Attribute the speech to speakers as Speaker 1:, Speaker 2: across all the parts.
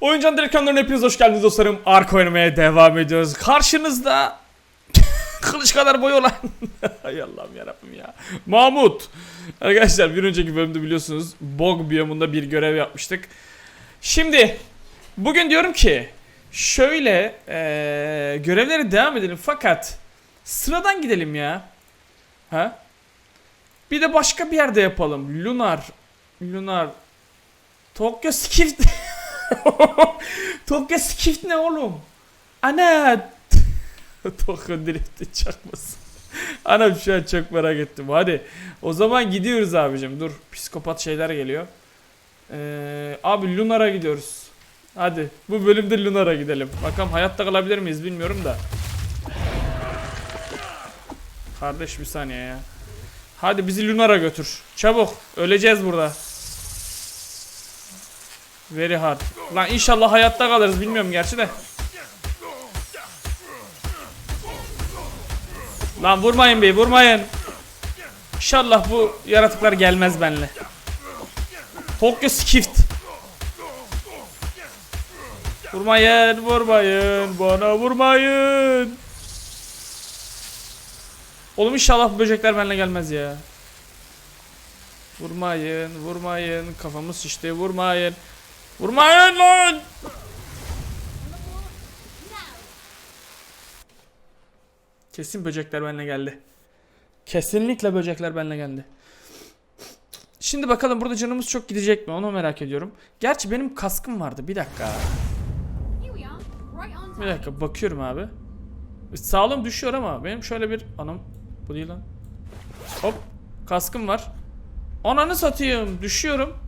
Speaker 1: Oyuncan Direkt kanalına hepiniz hoş geldiniz dostlarım. Ark oynamaya devam ediyoruz. Karşınızda kılıç kadar boyu olan Hay Allah'ım yarabbim ya. Mahmut. Arkadaşlar bir önceki bölümde biliyorsunuz Bog biyomunda bir görev yapmıştık. Şimdi bugün diyorum ki şöyle eee görevlere devam edelim fakat sıradan gidelim ya. Ha? Bir de başka bir yerde yapalım. Lunar. Lunar. Tokyo Skift. Tokyo Skift ne oğlum? Ana. Tokyo Drift'in çakması. Anam şu an çok merak ettim. Hadi. O zaman gidiyoruz abicim. Dur. Psikopat şeyler geliyor. Ee, abi Lunar'a gidiyoruz. Hadi. Bu bölümde Lunar'a gidelim. Bakalım hayatta kalabilir miyiz bilmiyorum da. Kardeş bir saniye ya. Hadi bizi Lunar'a götür. Çabuk. Öleceğiz burada. Very hard. Lan inşallah hayatta kalırız bilmiyorum gerçi de. Lan vurmayın bey vurmayın. İnşallah bu yaratıklar gelmez benle. Tokyo Skift. Vurmayın vurmayın bana vurmayın. Oğlum inşallah bu böcekler benimle gelmez ya. Vurmayın, vurmayın. Kafamız şişti, vurmayın. Vurmayın lan! Kesin böcekler benimle geldi. Kesinlikle böcekler benimle geldi. Şimdi bakalım burada canımız çok gidecek mi onu merak ediyorum. Gerçi benim kaskım vardı. Bir dakika. Bir dakika bakıyorum abi. Sağlığım düşüyor ama benim şöyle bir anam bu değil lan. Hop kaskım var. Ananı satayım düşüyorum.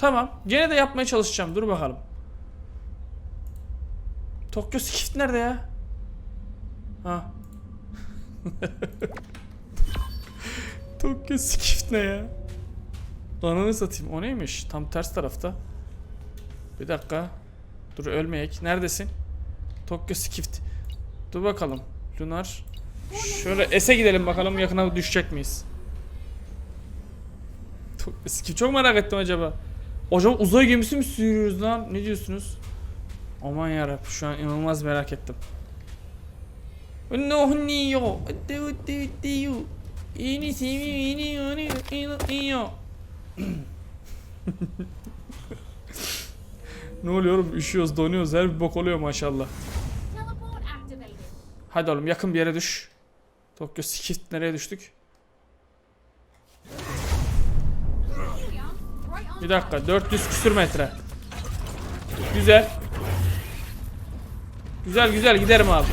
Speaker 1: Tamam gene de yapmaya çalışacağım dur bakalım. Tokyo Skift nerede ya? Ha. Tokyo Skift ne ya? Ananı satayım o neymiş? Tam ters tarafta. Bir dakika. Dur ölmeyek. Neredesin? Tokyo Skift. Dur bakalım. Lunar. Şöyle S'e gidelim bakalım yakına düşecek miyiz? Tokyo Skift. Çok merak ettim acaba. Acaba uzay gemisi mi sürüyoruz lan? Ne diyorsunuz? Aman yarabbim şu an inanılmaz merak ettim. No niyo. Du du. İni simi ini ini ini ini. Ne oluyor oğlum? Üşüyoruz, donuyoruz. Her bir bok oluyor maşallah. Hadi oğlum yakın bir yere düş. Tokyo Skift nereye düştük? Bir dakika 400 küsür metre. Güzel. Güzel güzel giderim abi.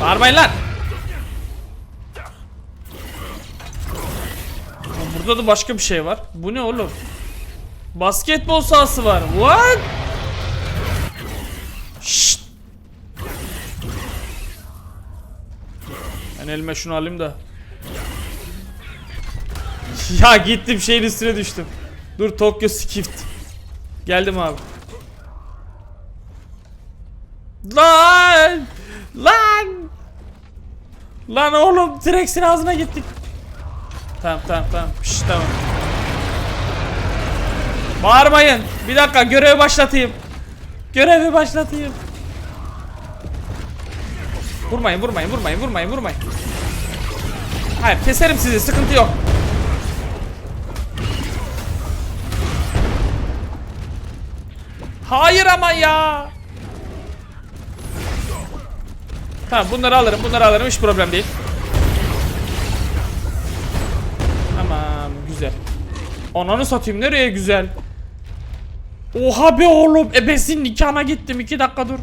Speaker 1: Bağırmayın lan. Burada da başka bir şey var. Bu ne oğlum? Basketbol sahası var. What? Şşt. Ben elime şunu alayım da. Ya gittim şeyin üstüne düştüm. Dur Tokyo Skift. Geldim abi. Lan! Lan! Lan oğlum Drex'in ağzına gittik. Tamam tamam tamam. Şş, tamam. Bağırmayın. Bir dakika görevi başlatayım. Görevi başlatayım. Vurmayın vurmayın vurmayın vurmayın vurmayın. Hayır keserim sizi sıkıntı yok. Hayır ama ya. Tamam bunları alırım bunları alırım hiç problem değil. Tamam güzel. Ananı satayım nereye güzel. Oha be oğlum ebesin nikahına gittim iki dakika dur.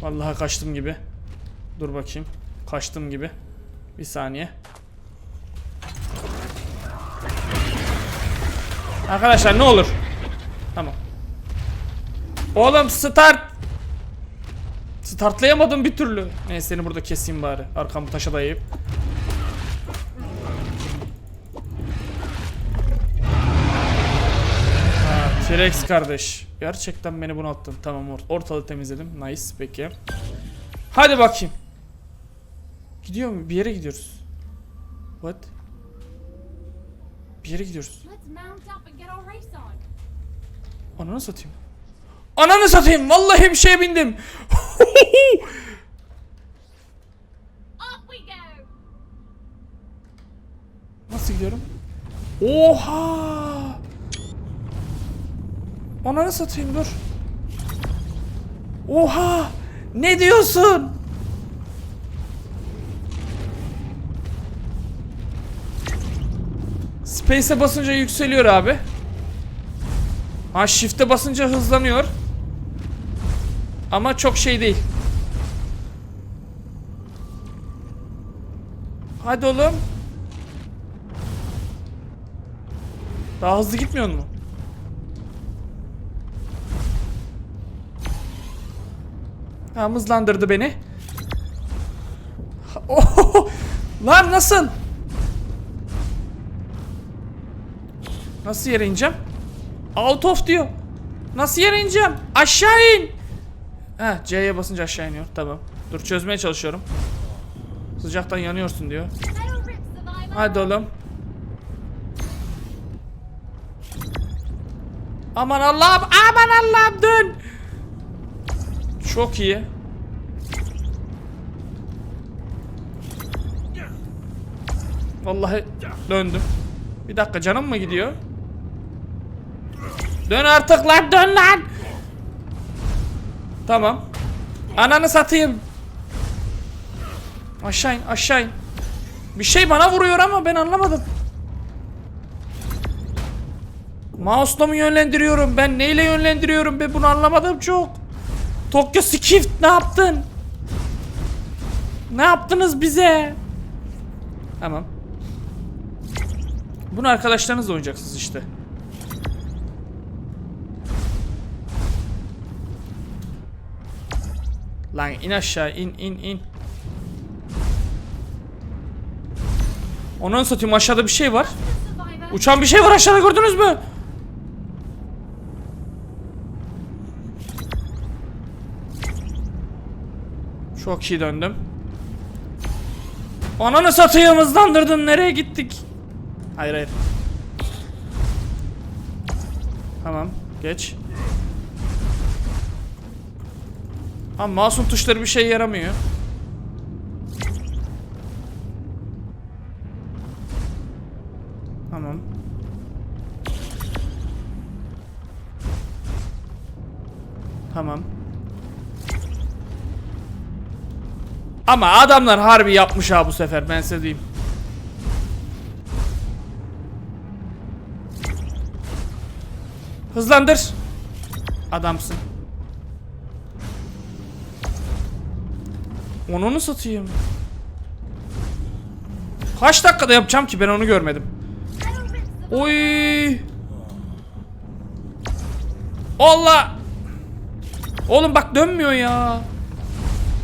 Speaker 1: Vallahi kaçtım gibi. Dur bakayım. Kaçtım gibi. Bir saniye. Arkadaşlar ne olur. Tamam. Oğlum start. Startlayamadım bir türlü. Neyse seni burada keseyim bari. Arkamı taşa dayayıp. T-Rex kardeş. Gerçekten beni bunalttın. Tamam ort ortalığı temizledim. Nice peki. Hadi bakayım. Gidiyor mu? Bir yere gidiyoruz. What? Bir yere gidiyoruz.
Speaker 2: Let's mount up and get our race on.
Speaker 1: Ananı satayım. Ananı satayım. Vallahi bir şeye bindim. Nasıl gidiyorum? Oha! Ananı satayım dur. Oha! Ne diyorsun? Space'e basınca yükseliyor abi. Ha shift'e basınca hızlanıyor. Ama çok şey değil. Hadi oğlum. Daha hızlı gitmiyor mu? Ha hızlandırdı beni. Oh! Lan nasıl? Nasıl yere ineceğim? Out of diyor. Nasıl yere ineceğim? Aşağı in. Ha C'ye basınca aşağı iniyor. Tamam. Dur çözmeye çalışıyorum. Sıcaktan yanıyorsun diyor. Hadi oğlum. Aman Allah'ım, aman Allah'ım dön. Çok iyi. Vallahi döndüm. Bir dakika canım mı gidiyor? Dön artık lan dön lan. Tamam. Ananı satayım. Aşağı in aşağı in. Bir şey bana vuruyor ama ben anlamadım. Mouse'la mı yönlendiriyorum? Ben neyle yönlendiriyorum? Ben bunu anlamadım çok. Tokyo Skift ne yaptın? Ne yaptınız bize? Tamam. Bunu arkadaşlarınızla oynayacaksınız işte. Lan in aşağı in in in. Onun satayım aşağıda bir şey var. Uçan bir şey var aşağıda gördünüz mü? Çok iyi döndüm. Ananı satayım hızlandırdın nereye gittik? Hayır hayır. Tamam geç. Ama masum tuşları bir şey yaramıyor. Tamam. Tamam. Ama adamlar harbi yapmış ha bu sefer ben size diyeyim. Hızlandır. Adamsın. Onu satayım? Kaç dakikada yapacağım ki ben onu görmedim. Oy. Allah. Oğlum bak dönmüyor ya.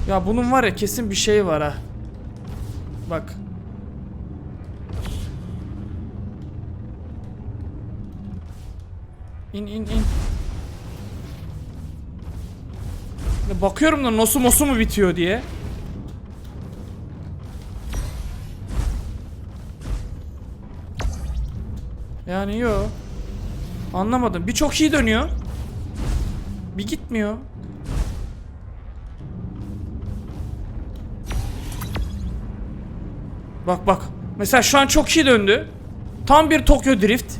Speaker 1: Ya bunun var ya kesin bir şey var ha. Bak. İn in in. Bakıyorum da nosu mosu mu bitiyor diye. Yani yo. Anlamadım. Bir çok iyi dönüyor. Bir gitmiyor. Bak bak. Mesela şu an çok iyi döndü. Tam bir Tokyo Drift.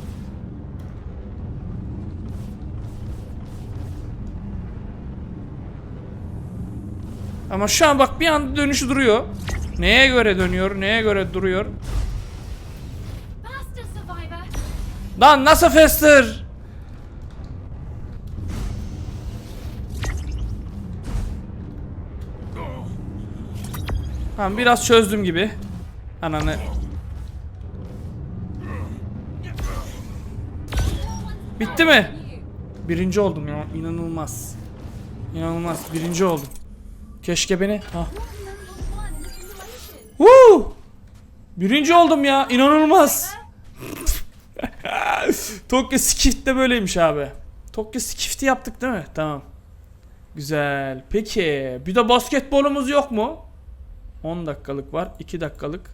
Speaker 1: Ama şu an bak bir anda dönüşü duruyor. Neye göre dönüyor? Neye göre duruyor? Lan nasıl faster? Tamam biraz çözdüm gibi. Ananı. Bitti mi? Birinci oldum ya. İnanılmaz. İnanılmaz. Birinci oldum. Keşke beni. Ha. Woo! Birinci oldum ya. İnanılmaz. Tokyo Skift de böyleymiş abi. Tokyo Skift'i yaptık değil mi? Tamam. Güzel. Peki bir de basketbolumuz yok mu? 10 dakikalık var. 2 dakikalık.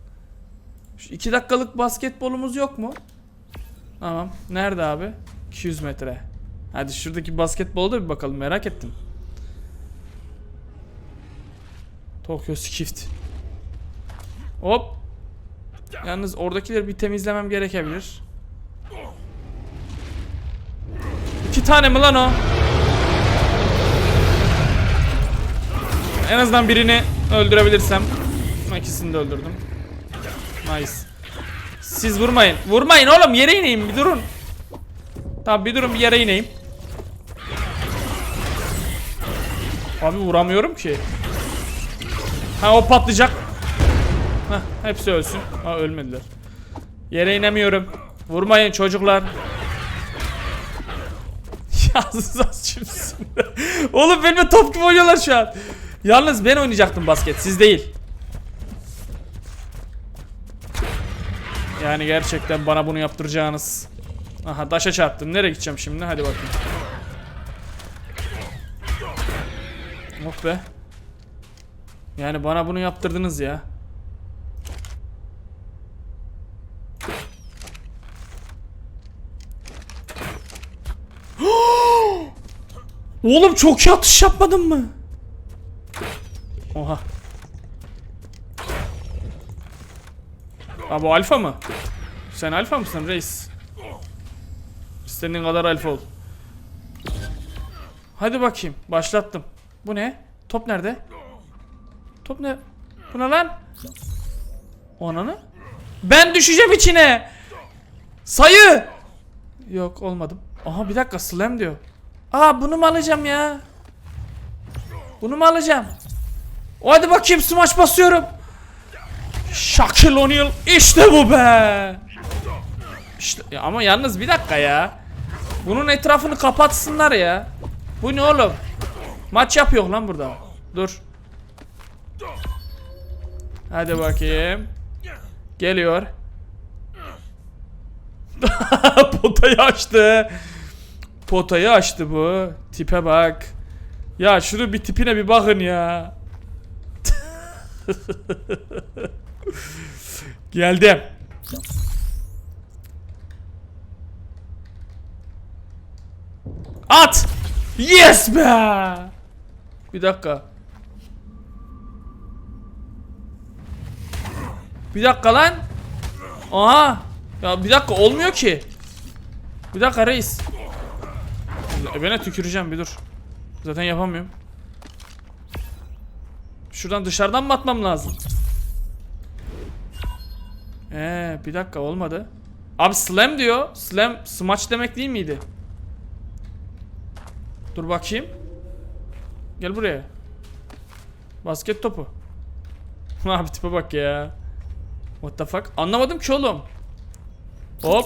Speaker 1: Şu 2 dakikalık basketbolumuz yok mu? Tamam. Nerede abi? 200 metre. Hadi şuradaki basketbolu da bir bakalım merak ettim. Tokyo Skift. Hop. Yalnız oradakileri bir temizlemem gerekebilir. İki tane mi lan o? En azından birini öldürebilirsem. İkisini de öldürdüm. Nice. Siz vurmayın. Vurmayın oğlum yere ineyim bir durun. Tamam bir durun bir yere ineyim. Abi vuramıyorum ki. Ha o patlayacak. Heh, hepsi ölsün. Ha ölmediler. Yere inemiyorum. Vurmayın çocuklar. Yazsız kimsin? Oğlum benimle top gibi oynuyorlar şu an. Yalnız ben oynayacaktım basket siz değil. Yani gerçekten bana bunu yaptıracağınız. Aha daşa çarptım. Nereye gideceğim şimdi? Hadi bakayım. Oh be. Yani bana bunu yaptırdınız ya. Oğlum çok iyi atış yapmadın mı? Oha. Aa bu alfa mı? Sen alfa mısın reis? İstediğin kadar alfa ol. Hadi bakayım. Başlattım. Bu ne? Top nerede? Top ne? Bu ne lan? Ananı? Ben düşeceğim içine. Sayı. Yok olmadım. Aha bir dakika slam diyor. Aa bunu mu alacağım ya? Bunu mu alacağım? Hadi bakayım smaç basıyorum. Shaquille O'Neal işte bu be. İşte ya ama yalnız bir dakika ya. Bunun etrafını kapatsınlar ya. Bu ne oğlum? Maç yapıyor lan burada. Dur. Hadi bakayım. Geliyor. Potayı açtı. Potayı açtı bu. Tipe bak. Ya şunu bir tipine bir bakın ya. Geldim. At! Yes be! Bir dakika. Bir dakika lan. Aha. Ya bir dakika olmuyor ki. Bir dakika reis. Ebene tüküreceğim bir dur. Zaten yapamıyorum. Şuradan dışarıdan mı atmam lazım? Ee, bir dakika olmadı. Abi slam diyor. Slam smaç demek değil miydi? Dur bakayım. Gel buraya. Basket topu. Abi tipe bak ya. What the fuck? Anlamadım ki oğlum. Hop.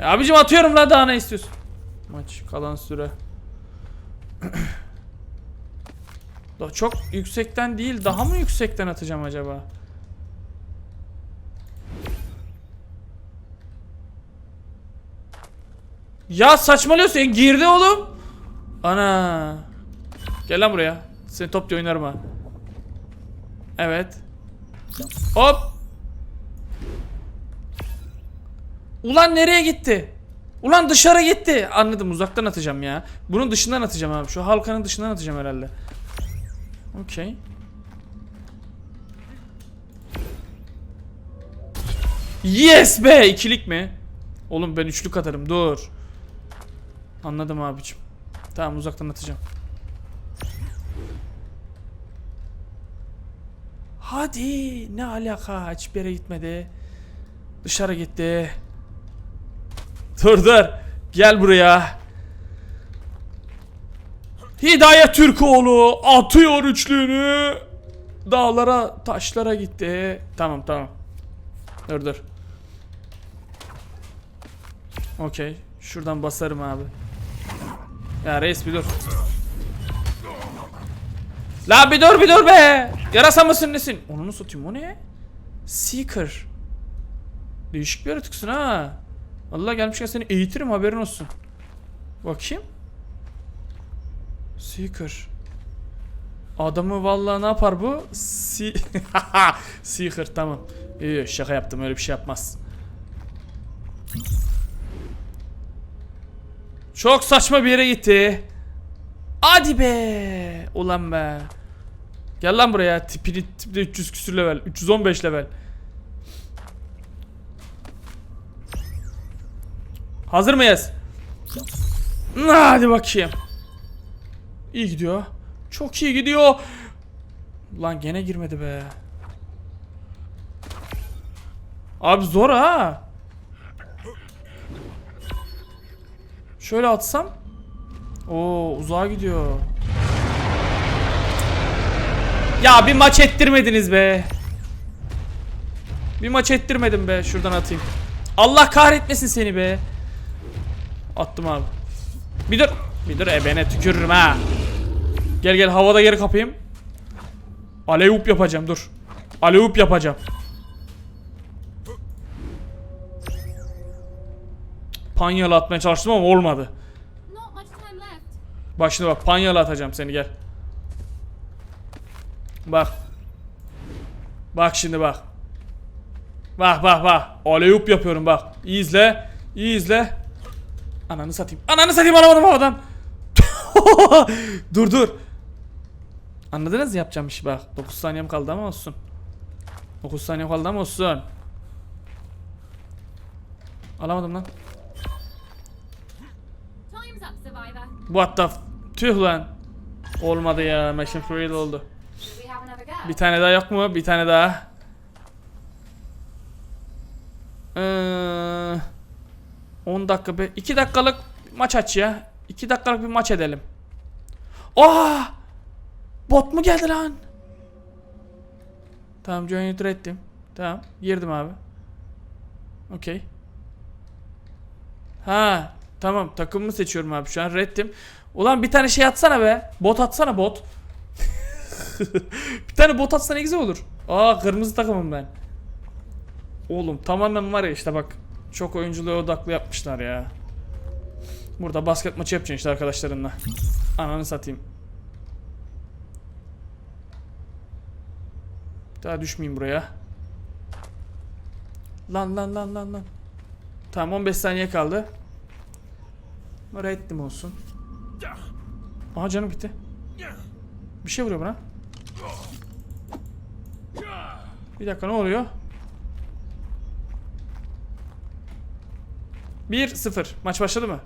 Speaker 1: E, abicim atıyorum la daha ne istiyorsun? Maç kalan süre. Daha çok yüksekten değil, daha mı yüksekten atacağım acaba? Ya saçmalıyorsun girdi oğlum. Ana. Gel lan buraya. Seni top diye oynarım ha. Evet. Hop. Ulan nereye gitti? Ulan dışarı gitti. Anladım uzaktan atacağım ya. Bunun dışından atacağım abi. Şu halkanın dışından atacağım herhalde. Okey. Yes be! ikilik mi? Oğlum ben üçlük atarım dur. Anladım abicim. Tamam uzaktan atacağım. Hadi ne alaka hiçbir yere gitmedi. Dışarı gitti. Dur dur. Gel buraya. Hidayet Türkoğlu atıyor üçlüğünü. Dağlara, taşlara gitti. Tamam tamam. Dur dur. Okey. Şuradan basarım abi. Ya reis bir dur. La bir dur bir dur be. Yarasa mısın nesin? Onu satayım o ne? Seeker. Değişik bir yaratıksın ha. Allah gelmişken seni eğitirim haberin olsun. Bakayım. Seeker. Adamı vallahi ne yapar bu? Si Seeker tamam. İyi şaka yaptım öyle bir şey yapmaz. Çok saçma bir yere gitti. Hadi be. Ulan be. Gel lan buraya. Tipini tipde 300 küsür level. 315 level. Hazır mıyız? Hadi bakayım. İyi gidiyor. Çok iyi gidiyor. Lan gene girmedi be. Abi zor ha. Şöyle atsam. Oo uzağa gidiyor. Ya bir maç ettirmediniz be. Bir maç ettirmedim be. Şuradan atayım. Allah kahretmesin seni be. Attım abi. Bir dur. Bir dur ebene tükürürüm ha. Gel gel havada geri kapayım. Aleyup yapacağım dur. Aleyup yapacağım. Panyalı atmaya çalıştım ama olmadı. Bak şimdi bak panyalı atacağım seni gel. Bak. Bak şimdi bak. Bak bak bak. Aleyup yapıyorum bak. İyi izle. İyi izle. Ananı satayım. Ananı satayım alamadım havadan. dur dur. Anladınız mı yapacağım işi bak. 9 saniyem kaldı ama olsun. 9 saniye kaldı ama olsun. Alamadım lan. What the Tüh lan. Olmadı ya. Machine Freed oldu. Bir tane daha yok mu? Bir tane daha. Ee, 10 dakika be. 2 dakikalık maç aç ya. 2 dakikalık bir maç edelim. Aa! Bot mu geldi lan? Tamam join user ettim. Tamam. Girdim abi. Okey. Ha, tamam takımımı seçiyorum abi şu an reddim. Ulan bir tane şey atsana be. Bot atsana bot. bir tane bot atsa ne güzel olur. Aa kırmızı takımım ben. Oğlum tamamen var ya işte bak. Çok oyunculuğa odaklı yapmışlar ya. Burada basket maçı yapacaksın işte arkadaşlarınla. Ananı satayım. Daha düşmeyeyim buraya. Lan lan lan lan lan. Tamam 15 saniye kaldı. Ettim olsun. Aha canım gitti. Bir şey vuruyor bana. Bir dakika ne oluyor? 1-0. Maç başladı mı?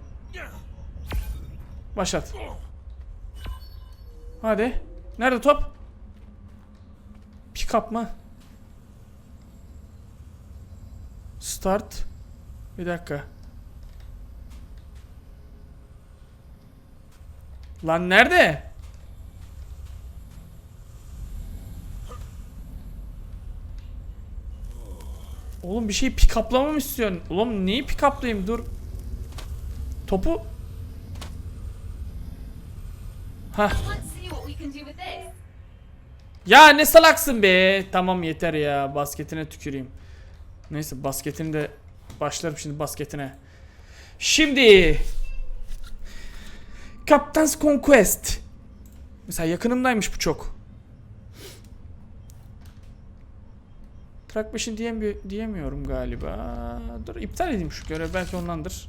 Speaker 1: Başlat. Hadi. Nerede top? Pick up mı? Start. Bir dakika. Lan nerede? Oğlum bir şey pick up'lamamı istiyorsun. Oğlum neyi pick up'layayım dur. Topu.
Speaker 2: This.
Speaker 1: Ya ne salaksın be. Tamam yeter ya. Basketine tüküreyim. Neyse basketini de başlarım şimdi basketine. Şimdi Captain's Conquest. Mesela yakınımdaymış bu çok. Track 5'in diyemi diyemiyorum galiba. Dur iptal edeyim şu görev belki ondandır.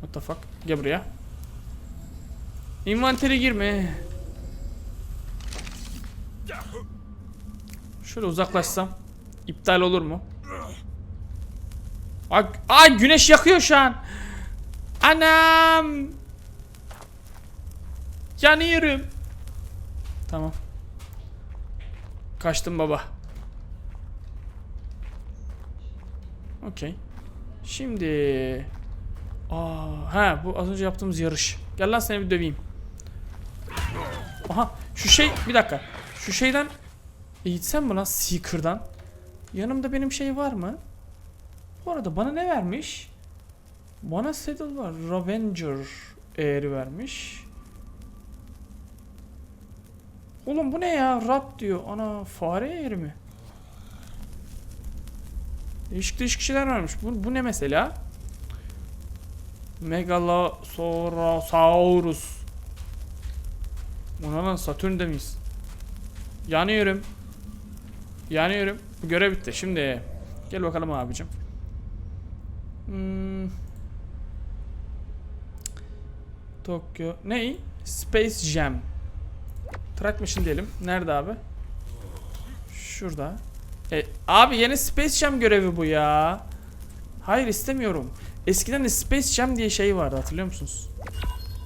Speaker 1: What the fuck? Gel buraya. Inventary girme. Şöyle uzaklaşsam iptal olur mu? Ay, ay güneş yakıyor şu an. Anam. Yanıyorum. Tamam. Kaçtım baba. Okey. Şimdi Aa, ha bu az önce yaptığımız yarış. Gel lan seni bir döveyim. Aha şu şey bir dakika. Şu şeyden eğitsem mi lan Seeker'dan? Yanımda benim şey var mı? Bu arada bana ne vermiş? Bana saddle var. Ravenger eğri vermiş. Oğlum bu ne ya? Rat diyor. Ana fare eğri mi? Değişik değişik şeyler varmış. Bu, bu ne mesela? Megalosaurus. Ne lan? Satürn'de miyiz? Yanıyorum. Yanıyorum. Bu görev bitti. Şimdi gel bakalım abicim. Hmm. Tokyo. Ne? Space Jam. Track Machine diyelim. Nerede abi? Şurada. E, abi yeni Space Jam görevi bu ya. Hayır istemiyorum. Eskiden de Space Jam diye şey vardı hatırlıyor musunuz?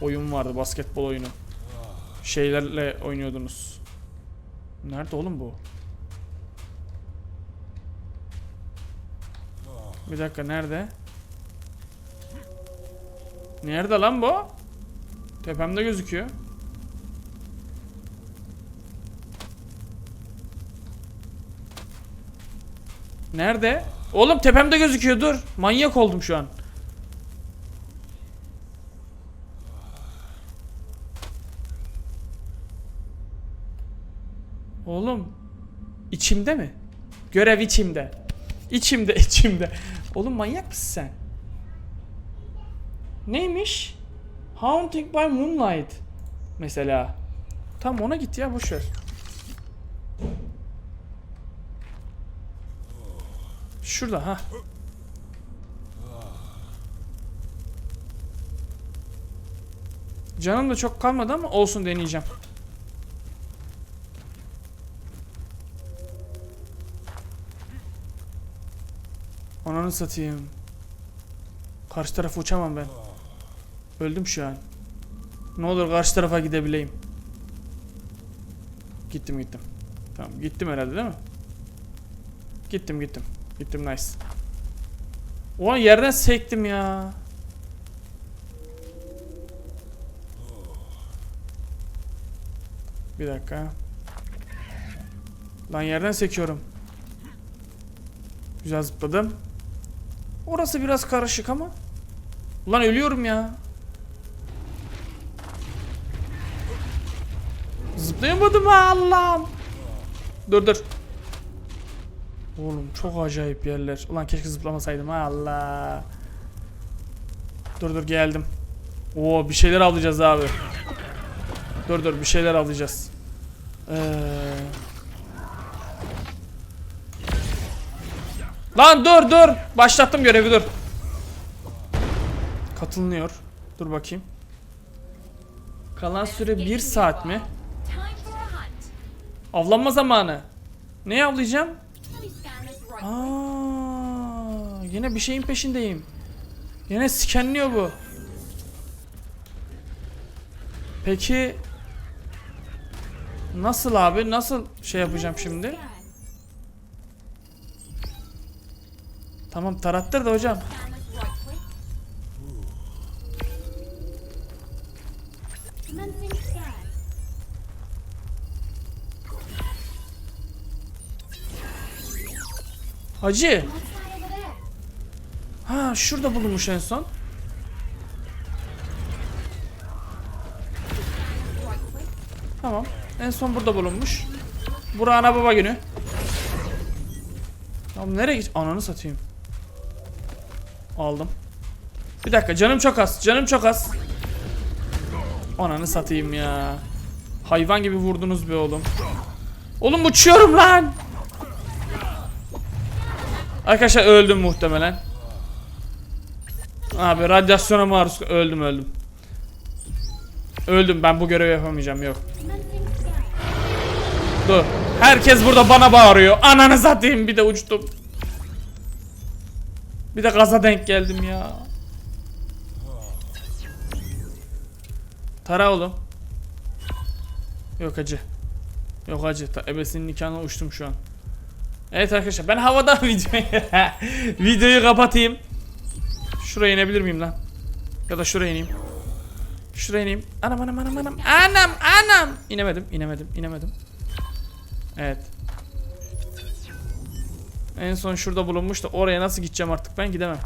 Speaker 1: Oyun vardı basketbol oyunu. Şeylerle oynuyordunuz. Nerede oğlum bu? Bir dakika nerede? Nerede lan bu? Tepemde gözüküyor. Nerede? Oğlum tepemde gözüküyor dur. Manyak oldum şu an. Oğlum içimde mi? Görev içimde. İçimde içimde. Oğlum manyak mısın sen? Neymiş? Haunting by Moonlight. Mesela. Tam ona git ya boş Şurada ha. Canım da çok kalmadı ama olsun deneyeceğim. Ananı satayım. Karşı tarafa uçamam ben. Öldüm şu an. Ne olur karşı tarafa gidebileyim. Gittim gittim. Tamam gittim herhalde değil mi? Gittim gittim. Gittim nice. Ulan yerden sektim ya. Bir dakika. Lan yerden sekiyorum. Güzel zıpladım. Orası biraz karışık ama. Ulan ölüyorum ya. Zıplayamadım ha Allah'ım. Dur dur. Oğlum çok acayip yerler. Ulan keşke zıplamasaydım Allah. Dur dur geldim. Oo bir şeyler alacağız abi. Dur dur bir şeyler alacağız. Ee... Lan dur dur. Başlattım görevi dur. Katılınıyor. Dur bakayım. Kalan süre 1 saat mi? Avlanma zamanı. Ne avlayacağım? Yine bir şeyin peşindeyim. Yine skenliyor bu. Peki nasıl abi? Nasıl şey yapacağım şimdi? Tamam tarattır da hocam. Hacı. Ha şurada bulunmuş en son. Tamam. En son burada bulunmuş. Bura ana baba günü. Tamam nereye git? Ananı satayım. Aldım. Bir dakika canım çok az. Canım çok az. Ananı satayım ya. Hayvan gibi vurdunuz be oğlum. Oğlum uçuyorum lan. Arkadaşlar öldüm muhtemelen. Abi radyasyona maruz öldüm öldüm. Öldüm ben bu görevi yapamayacağım yok. Dur. Herkes burada bana bağırıyor. Ananı satayım bir de uçtum. Bir de gaza denk geldim ya. Tara oğlum. Yok acı. Yok acı. Ta ebesinin nikahına uçtum şu an. Evet arkadaşlar ben havada videoyu videoyu kapatayım. Şuraya inebilir miyim lan? Ya da şuraya ineyim. Şuraya ineyim. Anam anam anam anam. Anam anam. İnemedim, inemedim, inemedim. Evet. En son şurada bulunmuş da oraya nasıl gideceğim artık ben gidemem.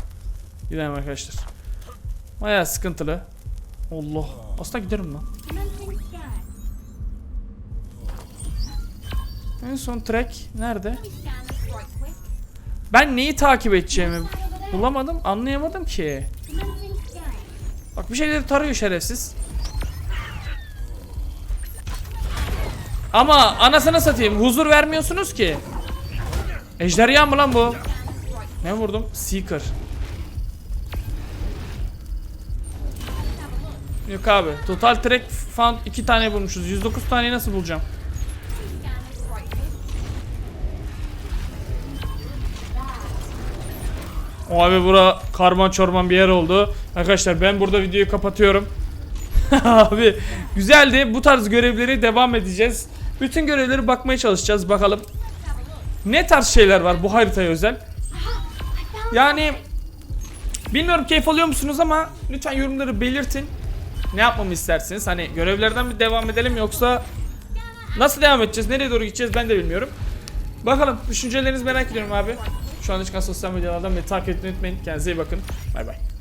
Speaker 1: Gidemem arkadaşlar. Baya sıkıntılı. Allah. Aslında giderim lan. En son track nerede? Ben neyi takip edeceğimi bulamadım, anlayamadım ki. Bak bir şeyleri tarıyor şerefsiz. Ama anasını satayım huzur vermiyorsunuz ki. Ejderha mı lan bu? Ne vurdum? Seeker. Yok abi. Total track found 2 tane bulmuşuz. 109 taneyi nasıl bulacağım? Abi bura karman çorman bir yer oldu. Arkadaşlar ben burada videoyu kapatıyorum. abi güzeldi. Bu tarz görevleri devam edeceğiz. Bütün görevleri bakmaya çalışacağız. Bakalım ne tarz şeyler var bu haritaya özel. Yani bilmiyorum keyif alıyor musunuz ama lütfen yorumları belirtin. Ne yapmamı istersiniz? Hani görevlerden mi devam edelim yoksa nasıl devam edeceğiz? Nereye doğru gideceğiz ben de bilmiyorum. Bakalım düşüncelerinizi merak ediyorum abi. Şu anda çıkan sosyal medyalardan beni takip etmeyi unutmayın. Kendinize iyi bakın. Bay bay.